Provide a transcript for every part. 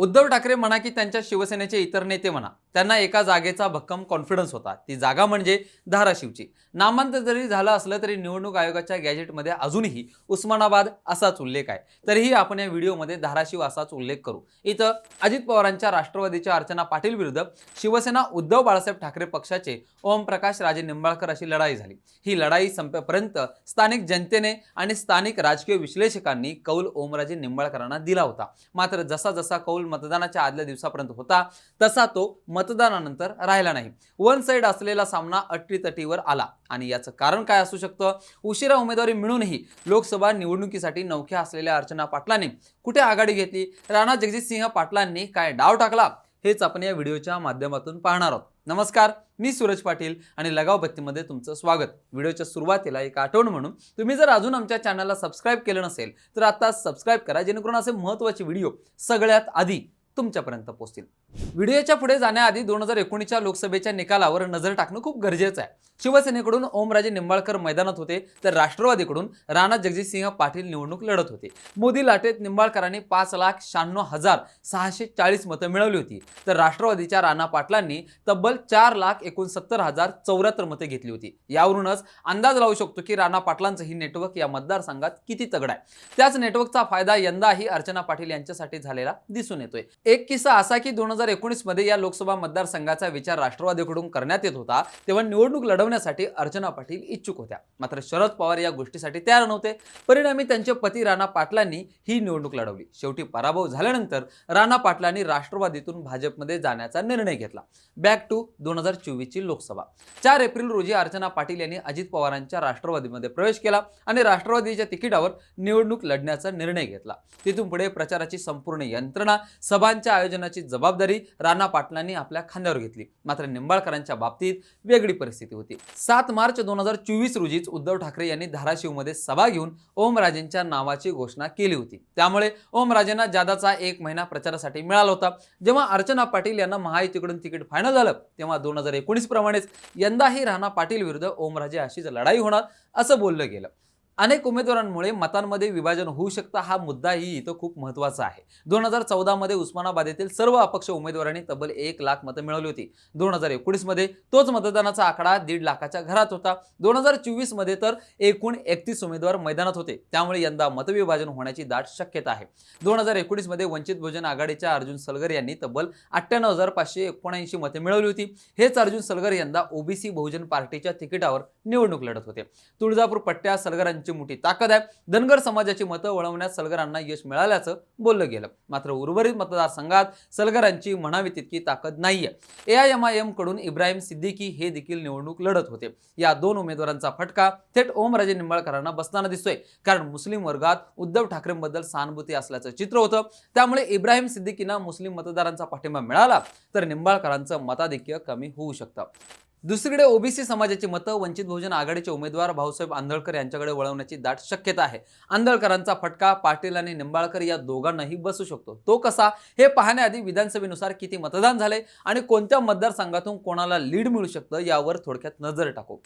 उद्धव ठाकरे म्हणा की त्यांच्या शिवसेनेचे इतर नेते म्हणा त्यांना एका जागेचा भक्कम कॉन्फिडन्स होता. ती जागा म्हणजे धाराशिवची. नामांतर जरी झालं असलं तरी निवडणूक आयोगाच्या गॅजेटमध्ये अजूनही उस्मानाबाद असाच उल्लेख आहे. तरीही आपण या व्हिडिओमध्ये धाराशिव असाच उल्लेख करू. इथं अजित पवारांच्या राष्ट्रवादीच्या अर्चना पाटील विरुद्ध शिवसेना उद्धव बाळासाहेब ठाकरे पक्षाचे ओमप्रकाश राजे निंबाळकर अशी लढाई झाली. ही लढाई संपेपर्यंत स्थानिक जनतेने आणि स्थानिक राजकीय विश्लेषकांनी कौल ओमराजे निंबाळकरांना दिला होता. मात्र जसा जसा कौल मतदानाच्या आदल्या दिवसापर्यंत होता तसा तो मतदानानंतर राहिला नाही. वन साईड असलेला सामना अटीतटीवर आला. आणि याचं कारण काय असू शकतं? उशिरा उमेदवारी मिळूनही लोकसभा निवडणुकीसाठी नौख्या असलेल्या अर्चना पाटलांनी कुठे आघाडी घेतली? राणा जगजितसिंह पाटलांनी काय डाव टाकला? हेच आपण या व्हिडिओच्या माध्यमातून पाहणार आहोत. नमस्कार मी सूरज पाटील आणि लगाव बत्तीमध्ये तुमचं स्वागत. व्हिडिओच्या सुरुवातीला एक आठवण म्हणून तुम्ही जर अजून आमच्या चॅनलला सबस्क्राईब केलं नसेल तर आता सबस्क्राईब करा जेणेकरून असे महत्त्वाचे व्हिडिओ सगळ्यात आधी तुमच्यापर्यंत पोहोचतील. व्हिडिओच्या पुढे जाण्याआधी दोन हजार एकोणीसच्या लोकसभेच्या निकालावर नजर टाकणं खूप गरजेचं आहे. शिवसेनेकडून ओमराजे निंबाळकर मैदानात होते तर राष्ट्रवादीकडून राणा जगजितसिंह पाटील निवडणूक लढत होते. मोदी लाटेत निंबाळकरांनी पाच लाख शहाण्णव हजार सहाशे चाळीस मतं मिळवली होती. तर राष्ट्रवादीच्या राणा पाटलांनी तब्बल चार लाख एकोणसत्तर हजार चौऱ्याहत्तर मतं घेतली होती. यावरूनच अंदाज लावू शकतो की राणा पाटलांचं ही नेटवर्क या मतदारसंघात किती तगड आहे. त्याच नेटवर्कचा फायदा यंदाही अर्चना पाटील यांच्यासाठी झालेला दिसून येतोय. एक किस्सा असा की दोन हजार एकोणीसमध्ये या लोकसभा मतदारसंघाचा विचार राष्ट्रवादीकडून करण्यात येत होता तेव्हा निवडणूक लढवण्यासाठी अर्चना पाटील इच्छुक होत्या. मात्र शरद पवार या गोष्टीसाठी तयार नव्हते. परिणामी त्यांचे पती राणा पाटलांनी ही निवडणूक लढवली. शेवटी पराभव झाल्यानंतर राणा पाटलांनी राष्ट्रवादीतून भाजपमध्ये जाण्याचा निर्णय घेतला. बॅक टू दोन हजार चोवीसची लोकसभा. चार एप्रिल रोजी अर्चना पाटील यांनी अजित पवारांच्या राष्ट्रवादीमध्ये प्रवेश केला आणि राष्ट्रवादीच्या तिकिटावर निवडणूक लढण्याचा निर्णय घेतला. तिथून पुढे प्रचाराची संपूर्ण यंत्रणा सभा सभांच्या आयोजनाची जबाबदारी राणा पाटलांनी आपल्या खांद्यावर घेतली. मात्र निंबाळकरांच्या बाबतीत वेगळी परिस्थिती होती. सात मार्च दोन हजार चोवीस रोजीच उद्धव ठाकरे यांनी धाराशिवमध्ये सभा घेऊन ओमराजेंच्या नावाची घोषणा केली होती. त्यामुळे ओमराजेंना जादाचा एक महिना प्रचारासाठी मिळाला होता. जेव्हा अर्चना पाटील यांना महायुतीकडून तिकीट फायनल झालं तेव्हा दोन हजार एकोणीस प्रमाणेच यंदाही राणा पाटील विरुद्ध ओमराजे अशीच लढाई होणार असं बोललं गेलं. अनेक उमेदवारांमुळे मतांमध्ये विभाजन होऊ शकतं हा मुद्दाही इथं खूप महत्त्वाचा आहे. दोन हजार चौदामध्ये उस्मानाबाद येथील सर्व अपक्ष उमेदवारांनी तब्बल एक लाख मतं मिळवली होती. दोन हजार एकोणीसमध्ये तोच मतदानाचा आकडा दीड लाखाच्या घरात होता. दोन हजार चोवीसमध्ये तर एकूण एकतीस उमेदवार मैदानात होते. त्यामुळे यंदा मतविभाजन होण्याची दाट शक्यता आहे. दोन हजार एकोणीसमध्ये वंचित बहुजन आघाडीच्या अर्जुन सलगर यांनी तब्बल अठ्ठ्याण्णव हजार पाचशे एकोणऐंशी मते मिळवली होती. हेच अर्जुन सलगर यंदा ओबीसी बहुजन पार्टीच्या तिकिटावर निवडणूक लढत होते. तुळजापूर पट्ट्या सलगरांची मोठी ताकद आहे. धनगर समाजाची मतं वळवण्यात सलगरांना यश मिळाल्याचं बोललं गेलं. मात्र उर्वरित मतदारसंघात सलगरांची म्हणावी तितकी ताकद नाहीये. ए आय एम आय एमकडून इब्राहिम सिद्दीकी हे देखील निवडणूक लढत होते. या दोन उमेदवारांचा फटका थेट ओमराजे निंबाळकरांना बसताना दिसतोय. कारण मुस्लिम वर्गात उद्धव ठाकरेंबद्दल सहानुभूती असल्याचं चित्र होतं. त्यामुळे इब्राहिम सिद्दीकींना मुस्लिम मतदारांचा पाठिंबा मिळाला तर निंबाळकरांचं मताधिक्य कमी होऊ शकतं. दुसरीकडे ओबीसी समाजाची मतं वंचित बहुजन आघाडीचे उमेदवार भाऊसाहेब आंधळकर यांच्याकडे वळवण्याची दाट शक्यता आहे. आंधळकरांचा फटका पाटील आणि निंबाळकर या दोघांनाही बसू शकतो. तो कसा? हे पाहण्याआधी विधानसभेनुसार किती मतदान झाले आणि कोणत्या मतदारसंघातून कोणाला लीड मिळू शकतं यावर थोडक्यात नजर टाकू.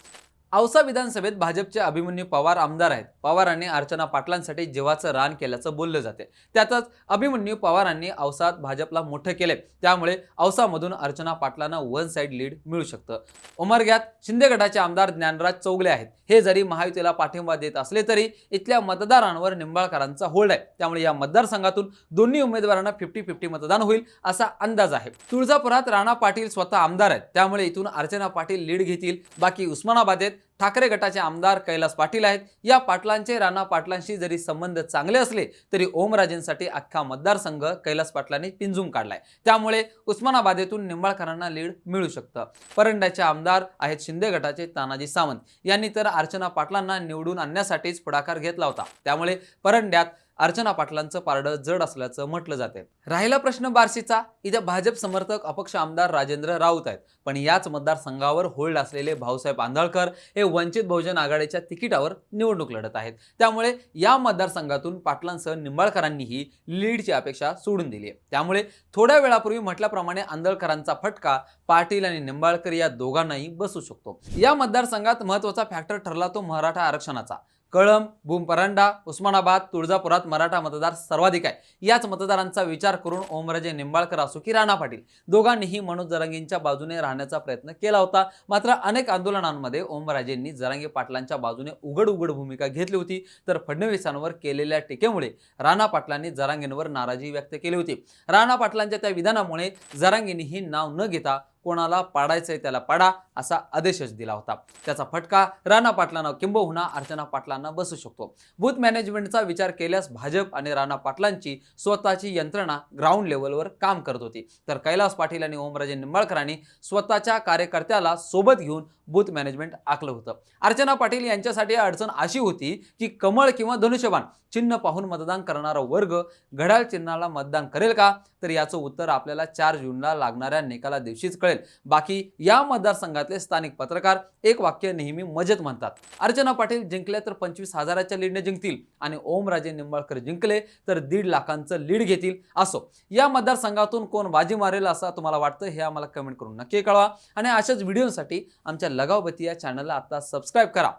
औसा विधानसभेत भाजपचे अभिमन्यू पवार आमदार आहेत. पवारांनी अर्चना पाटलांसाठी जीवाचं रान केल्याचं बोललं जाते. त्यातच अभिमन्यू पवारांनी औसात भाजपला मोठं केले त्यामुळे औसामधून अर्चना पाटलांना वन साईड लीड मिळू शकतं. उमरग्यात शिंदे गटाचे आमदार ज्ञानराज चौगले आहेत. हे जरी महायुतीला पाठिंबा देत असले तरी इथल्या मतदारांवर निंबाळकरांचा होल्ड आहे. त्यामुळे या मतदारसंघातून दोन्ही उमेदवारांना फिफ्टी फिफ्टी मतदान होईल असा अंदाज आहे. तुळजापुरात राणा पाटील स्वतः आमदार आहेत. त्यामुळे इथून अर्चना पाटील लीड घेतील. बाकी उस्मानाबादेत ठाकरे गटाचे आमदार कैलास पाटील आहेत. या पाटलांचे राणा पाटलांशी जरी संबंध चांगले असले तरी ओमराजेंसाठी अख्खा मतदारसंघ कैलास पाटलांनी पिंजून काढलाय. त्यामुळे उस्मानाबादेतून निंबाळकरांना लीड मिळू शकतं. परंड्याचे आमदार आहेत शिंदे गटाचे तानाजी सावंत. यांनी तर अर्चना पाटलांना निवडून आणण्यासाठीच पुढाकार घेतला होता. त्यामुळे परंड्यात अर्चना पाटलांचं पारडं जड असल्याचं म्हटलं जाते. राहिला प्रश्न बार्शीचा इथे भाजप समर्थक अपक्ष आमदार राजेंद्र राऊत आहेत. पण याच मतदारसंघावर होल्ड असलेले भाऊसाहेब आंधळकर हे वंचित बहुजन आघाडीच्या तिकिटावर निवडणूक लढत आहेत. त्यामुळे या मतदारसंघातून पाटलांसह निंबाळकरांनीही लीडची अपेक्षा सोडून दिली आहे. त्यामुळे थोड्या वेळापूर्वी म्हटल्याप्रमाणे आंधळकरांचा फटका पाटील आणि निंबाळकर या दोघांनाही बसू शकतो. या मतदारसंघात महत्त्वाचा फॅक्टर ठरला तो मराठा आरक्षणाचा. कळंब भूमपरांडा उस्मानाबाद तुळजापुरात मराठा मतदार सर्वाधिक आहे. याच मतदारांचा विचार करून ओमराजे निंबाळकर असो की राणा पाटील दोघांनीही मनोज जरांगींच्या बाजूने राहण्याचा प्रयत्न केला होता. मात्र अनेक आंदोलनांमध्ये ओमराजेंनी जरांगे पाटलांच्या बाजूने उघड उघड भूमिका घेतली होती. तर फडणवीसांवर केलेल्या टीकेमुळे राणा पाटलांनी जरांगेंवर नाराजी व्यक्त केली होती. राणा पाटलांच्या त्या विधानामुळे जरांगेंनीही नाव न घेता कोणाला पाडायचंय त्याला पाडा असा आदेशच दिला होता. त्याचा फटका राणा पाटलांना किंबहुना अर्चना पाटलांना बसू शकतो. बूथ मॅनेजमेंटचा विचार केल्यास भाजप आणि राणा पाटलांची स्वतःची यंत्रणा ग्राउंड लेवलवर काम करत होती. तर कैलास पाटील आणि ओमराजे निंबाळकरांनी स्वतःच्या कार्यकर्त्याला सोबत घेऊन बूथ मॅनेजमेंट आखलं होतं. अर्चना पाटील यांच्यासाठी अडचण अशी होती की कमळ किंवा धनुष्यबाण चिन्ह पाहून मतदान करणारा वर्ग घड्याळ चिन्हाला मतदान करेल का? तर याचं उत्तर आपल्याला चार जूनला लागणाऱ्या निकाला दिवशीच कळेल. बाकी या मतदारसंघातले स्थानिक पत्रकार एक वाक्य नेहमी मजेत म्हणतात. अर्चना पाटील जिंकले तर पंचवीस हजाराच्या लीडने जिंकतील आणि ओमराजे निंबाळकर जिंकले तर दीड लाखांचं लीड घेतील असो. या मतदारसंघातून कोण बाजी मारेल असं तुम्हाला वाटतं हे आम्हाला कमेंट करून नक्की कळवा. आणि अशाच व्हिडिओसाठी आमच्या लगावबती या चॅनलला आता सबस्क्राईब करा.